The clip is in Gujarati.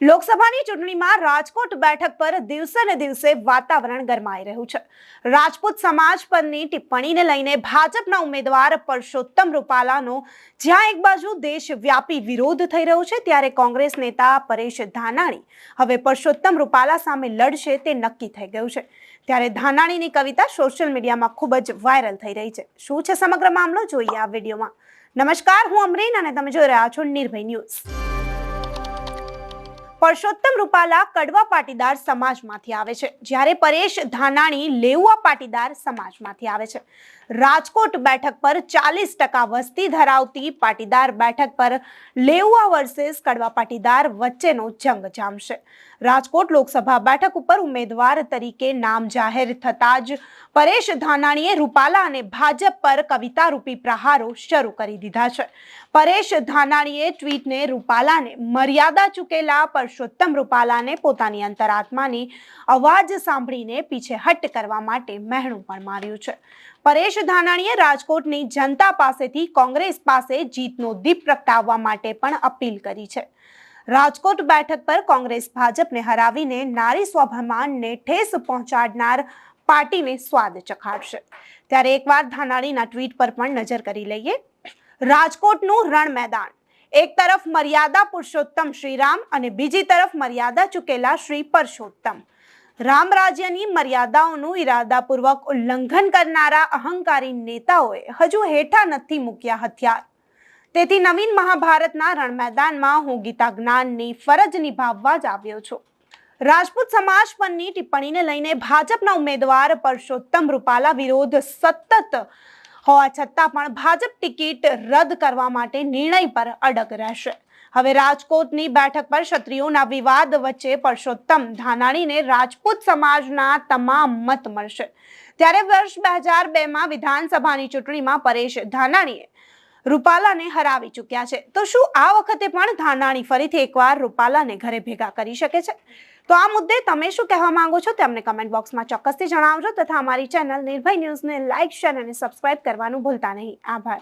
લોકસભાની ચૂંટણીમાં રાજકોટ બેઠક પર દિવસે ને દિવસે વાતાવરણ ગરમાઈ રહ્યું છે. રાજપૂત સમાજ પરની ટિપ્પણીને લઈને ભાજપના ઉમેદવાર પરસોત્તમ રૂપાલાનો જ્યાં એક બાજુ દેશવ્યાપી વિરોધ થઈ રહ્યો છે, ત્યારે કોંગ્રેસ નેતા પરેશ ધાનાણી હવે પરસોત્તમ રૂપાલા સામે લડશે તે નક્કી થઈ ગયું છે. ત્યારે ધાનાણીની કવિતા સોશિયલ મીડિયામાં ખૂબ જ વાયરલ થઈ રહી છે. શું છે સમગ્ર મામલો? જોઈએ આ વિડીયોમાં. નમસ્કાર, હું અમરીન અને તમે જોઈ રહ્યા છો નિર્ભય ન્યૂઝ. પરસોત્તમ રૂપાલા કડવા પાટીદાર સમાજમાંથી આવે છે. જ્યારે પરેશ ધાનાણી લેઉવા પાટીદાર સમાજમાંથી આવે છે. રાજકોટ બેઠક પર ચાલીસ ટકા વસ્તી ધરાવતી પાટીદાર બેઠક પર લેઉવા વર્સેસ કડવા પાટીદાર વચ્ચેનો જંગ જામશે. રાજકોટ લોકસભા બેઠક ઉપર ઉમેદવાર તરીકે નામ જાહેર થતાં જ પરેશ ધાનાણીએ રૂપાલા અને ભાજપ પર કવિતારૂપી પ્રહારો શરૂ કરી દીધા છે. પરેશ ધાનાણીએ ટ્વીટને રૂપાલાને મર્યાદા ચૂકેલા પરસોત્તમ રૂપાલાને પોતાની અંતરાત્માની અવાજ સાંભળીને પીછેહટ કરવા માટે મહેણું પણ માર્યું છે. પરેશ ધાનાણીએ રાજકોટની જનતા પાસેથી કોંગ્રેસ પાસે જીતનો દીપ પ્રગટાવવા માટે પણ અપીલ કરી છે. રાજકોટ બેઠક પર કોંગ્રેસ ભાજપને હરાવીને નારી સ્વાભિમાનને ઠેસ પહોંચાડનાર પાર્ટીને સ્વાદ ચખાડશે. ત્યારે એકવાર ધાનાણીના ટ્વીટ પર પણ નજર કરી લઈએ. રાજકોટનું રણ મેદાન. એક તરફ મર્યાદા પુરુષોત્તમ શ્રીરામ અને બીજી તરફ મર્યાદા ચૂકેલા શ્રી પરસોત્તમ રામ રાજ્યની મર્યાદાઓનું ઈરાદાપૂર્વક ઉલ્લંઘન કરનારા અહંકારી નેતાઓએ હજુ હેઠા નથી મૂક્યા હથિયાર. તેથી નવીન મહાભારતના રણ મેદાનમાં હું ગીતા જ્ઞાનની ફરજ નિભાવવા જ આવ્યો છું. રાજપૂત સમાજ પરની ટિપ્પણીને લઈને ભાજપના ઉમેદવાર પરસોત્તમ રૂપાલા વિરોધ સતત હોવા છતાં પણ ભાજપ ટિકિટ રદ કરવા માટે નિર્ણય પર અડગ રહેશે. હવે રાજકોટની બેઠક પર ક્ષત્રિયોના વિવાદ વચ્ચે પરસોત્તમ ધાનાણીને રાજપૂત સમાજના તમામ મત મળશે. ત્યારે વર્ષ બે હજાર બેમાં વિધાનસભાની ચૂંટણીમાં પરેશ ધાનાણીએ રૂપાલાને હરાવી ચૂક્યા છે. તો શું આ વખતે પણ ધાનાણી ફરીથી એકવાર રૂપાલાને ઘરે ભેગા કરી શકે છે? તો આ મુદ્દે તમે શું કહેવા માંગો છો તે અમને કમેન્ટ બોક્સમાં ચોક્કસથી જણાવજો તથા અમારી ચેનલ નિર્ભય ન્યૂઝને લાઇક શેર અને સબસ્ક્રાઇબ કરવાનું ભૂલતા નહીં. આભાર.